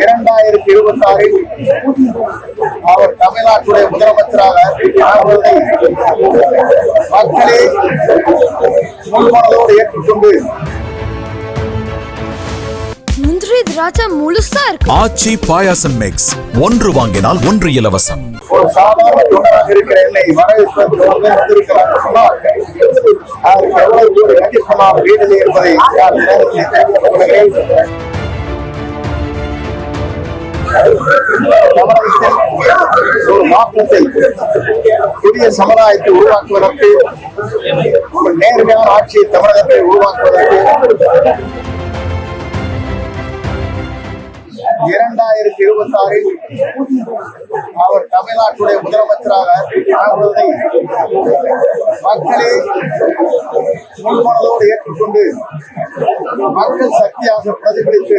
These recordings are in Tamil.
இரண்டாயிரத்தி இருபத்தி ஆறில் அவர் தமிழ்நாட்டுடைய முதலமைச்சராக ஆகுவதை மக்களே முன்மனதோடு ஏற்றுக்கொண்டு முந்திரி திராட்சை முழுசா இருக்கு. ஆச்சி பாயாசம் மிக்ஸ் ஒன்று வாங்கினால் ஒன்று இலவசம். ஒரு சாதாரண தொண்டராக இருக்கிற என்னை வரவேற்பதற்கு வந்து வந்திருக்கிறார். சொன்னால் எவ்வளவு என்பதை நான் ஒரு மாற்றத்தை புதிய சமுதாயத்தை உருவாக்குவதற்கு ஒரு நேர்மையான ஆட்சியை தமிழகத்தை உருவாக்குவதற்கு இரண்டாயிரத்தி இருபத்தி ஆறில் அவர் தமிழ்நாட்டுடைய முதலமைச்சராக ஆகுவதை மக்களே முன்மனதோடு ஏற்றுக்கொண்டு மக்கள் சக்தியாக பிரதிபலித்து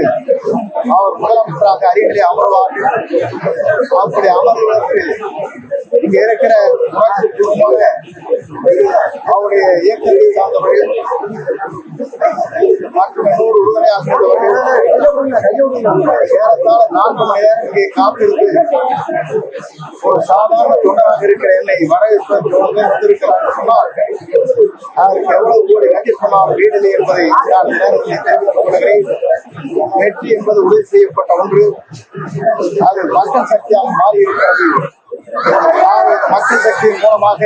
அவர் முதலமைச்சராக அருகிலே அமர்வார். அப்படி அமர்வதற்கு இங்க இருக்கிற அவருடைய இயக்கத்தை சார்ந்தவர்கள் மற்றும் நூறு உறுதுணையாக ஏறத்தாழ நான்கு மணி நேரம் இங்கே ஒரு சாதாரண தொண்டராக இருக்கிற என்னை வரவேற்பதற்கு வந்திருக்கிறார் சொன்னால் அதற்கு எவ்வளவு கோடி நன்றி சொன்னால் என்பதை நான் நேரத்தில் தெரிவித்துக் கொள்கிறேன். வெற்றி என்பது உறுதி செய்யப்பட்ட ஒன்று. அது மக்கள் சக்தியாக மாறி மக்கள் சக்தியின் மூலமாக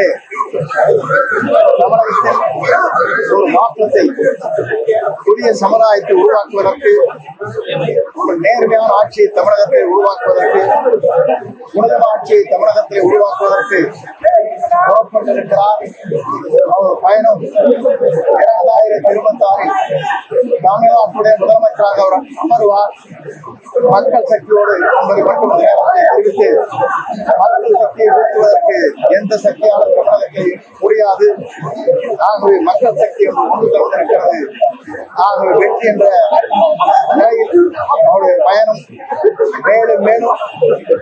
தமிழகத்தில் ஒரு மாற்றத்தை புதிய சமுதாயத்தை உருவாக்குவதற்கு ஒரு நேர்மையான ஆட்சியை தமிழகத்தை உருவாக்குவதற்கு புனித ஆட்சியை தமிழகத்தை உருவாக்குவதற்கு புறப்பட்டிருக்கிறார். அவர் பயணம் இரண்டாயிரத்தி இருபத்தி ஆறில் தமிழ்நாட்டுடைய முதலமைச்சராக அவர் அமர்வார் மக்கள் சக்தியோடு என்பதை மட்டும் தெரிவித்து மக்கள் சக்தியை வீழ்த்துவதற்கு எந்த சக்தியாலும் தமிழகத்தை முடியாது ஆகவே மக்கள் சக்தி என்று ஒன்று தந்திருக்கிறது ஆகவே வெற்றி என்ற நிலையில் அவருடைய பயணம் மேலும் மேலும்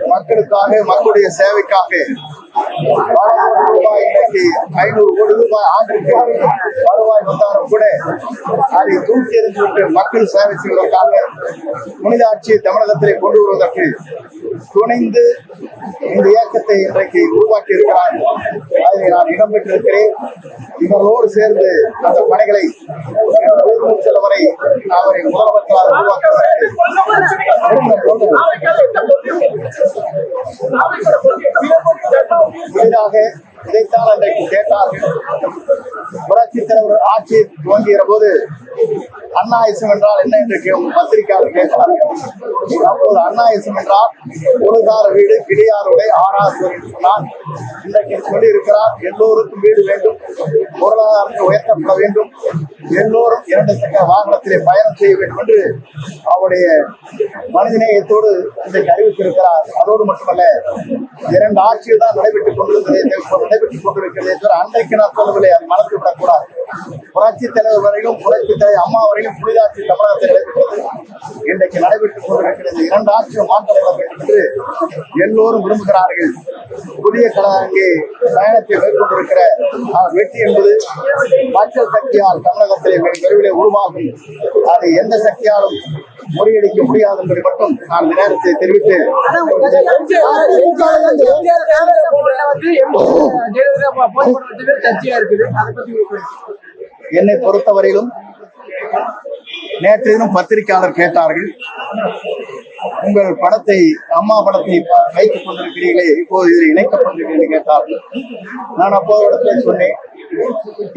மக்களுக்காக மக்களுடைய சேவைக்காக பல கோடி ரூபாய் ஐநூறு கோடி ரூபாய் ஆண்டுக்கு வருவாய் வந்தாலும் கூட அதை தூக்கி எறிந்துவிட்டு மக்கள் சேவை செய்வதற்காக புனித ஆட்சியை தமிழகத்திலே கொண்டு வருவதற்கு துணிந்து இந்த இயக்கத்தை இன்றைக்கு உருவாக்கி இருக்கிறார் அதில் நான் இடம்பெற்றிருக்கிறேன் இவர்களோடு சேர்ந்து அந்த பணிகளை செல்ல அவரை முதலமைச்சராக உருவாக்குவதற்கு புதிதாக இதைத்தான் அன்றைக்கு கேட்டார்கள் புரட்சி தலைவர் ஆட்சி துவங்குகிற போது அண்ணாயிசம் என்றால் என்ன? என்று பத்திரிகையாளர் கேட்டார்கள் அப்போது அண்ணாயிசம் என்றால் ஒழுகார வீடு கிளியாருடைய ஆறாசுவர் சொன்னார். இன்றைக்கு சொல்லி இருக்கிறார் எல்லோருக்கும் வீடு வேண்டும் பொருளாதாரத்தை உயர்த்தப்பட வேண்டும் எல்லோரும் இரண்டு சக்கர வாகனத்திலே பயணம் செய்ய வேண்டும் என்று அவருடைய மனிதநேயத்தோடு இன்றைக்கு அறிவித்திருக்கிறார். அதோடு மட்டுமல்ல இரண்டு ஆட்சியில் தான் நடைபெற்றுக் கொண்டிருக்கிறது நடைபெற்றுக் கொண்டிருக்கிறது என்று அன்றைக்கு நான் சொல்லவில்லை அது மனத்து விடக்கூடாது புரட்சி தலைவர் வரையிலும் புரட்சி தலைவர் அம்மா வரையிலும் புனிதாட்சி தமிழகத்தில் நடைபெற்றது. இன்றைக்கு நடைபெற்றுக் கொண்டிருக்கிறது இரண்டு ஆட்சியும் மாற்றப்பட வேண்டும் என்று எல்லோரும் விரும்புகிறார்கள். புதிய கழகங்கே பயணத்தை மேற்கொண்டிருக்கிற வெற்றி என்பது மக்கள் சக்தியால் தமிழகத்திலே விரைவிலே உருவாகும். அது எந்த சக்தியாலும் முறியடிக்க முடியாது என்பதை மட்டும் நான் இந்த நேரத்தை தெரிவித்து என்னை பொறுத்தவரையிலும் நேற்று தினம் பத்திரிகையாளர் கேட்டார்கள். உங்கள் படத்தை அம்மா படத்தை வைத்துக் கொண்டிருக்கிறீர்களே இப்போது இதில் இணைக்கப்பட்டிருக்கிறேன் கேட்டார்கள். நான் அப்போ இடத்துல சொன்னேன்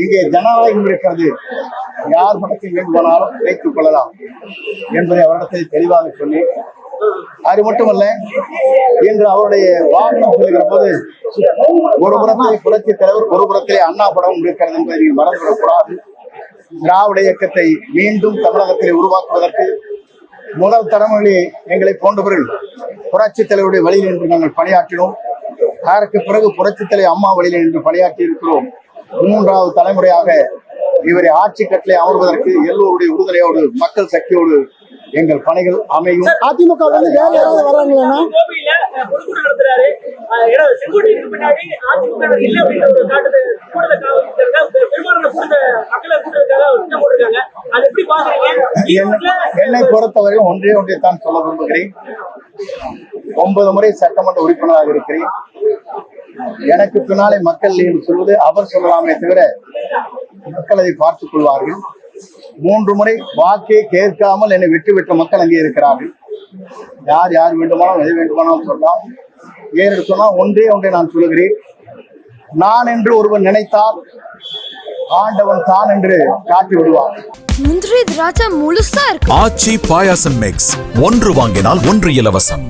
இங்கே ஜனநாயகம் இருக்கிறது. யார் படத்தில் வேண்டுமானாலும் வைத்துக் கொள்ளலாம் என்பதை அவரிடத்தில் தெளிவாக சொல்லி அது மட்டுமல்ல இன்று அவருடைய வாகனம் செல்கிற போது ஒரு புறத்தில் புரட்சி தலைவர் ஒரு புறத்திலே அண்ணா படம் இருக்கிறது என்பதை நீங்கள் மறந்துவிடக்கூடாது. திராவிட இயக்கத்தை மீண்டும் தமிழகத்திலே உருவாக்குவதற்கு முதல் தலைமுறையிலே எங்களை போன்றவர்கள் புரட்சி தலைவருடைய வழியில் நின்று நாங்கள் பணியாற்றினோம். அதற்கு பிறகு புரட்சி தலைவர் அம்மா வழியில் நின்று பணியாற்றி இருக்கிறோம். மூன்றாவது தலைமுறையாக இவரை ஆட்சி கட்டிலே அமர்வதற்கு எல்லோருடைய உறுதுணையோடு மக்கள் சக்தியோடு எங்கள் பணிகள் அமையும். அதிமுக வந்து வேற யாராவது வராங்களா என்னை- என்னை பொறுத்தவரையும் ஒன்றே ஒன்றை தான் சொல்ல விரும்புகிறேன். ஒன்பது முறை சட்டமன்ற உறுப்பினராக இருக்கிறேன். எனக்கு பின்னாலே மக்கள் என்று சொல்வது அவர் சொல்லலாமே தவிர மக்கள் அதை பார்த்துக் கொள்வார்கள். மூன்று முறை வாக்கே கேட்காமல் என்னை விட்டுவிட்ட மக்கள் அங்கே இருக்கிறார்கள். யார் யார் வேண்டுமானாலும் எது வேண்டுமானாலும் சொல்லலாம். ஏன்னு சொன்னால் ஒன்றே ஒன்றை நான் சொல்லுகிறேன். நான் என்று ஒருவன் நினைத்தால் ஆண்டவன் தான் என்று காட்டி விடுவான் முந்திரி திராட்சை முழுசா இருக்கு. ஆச்சி பாயாசம் மிக்ஸ் ஒன்று வாங்கினால் ஒன்று இலவசம்.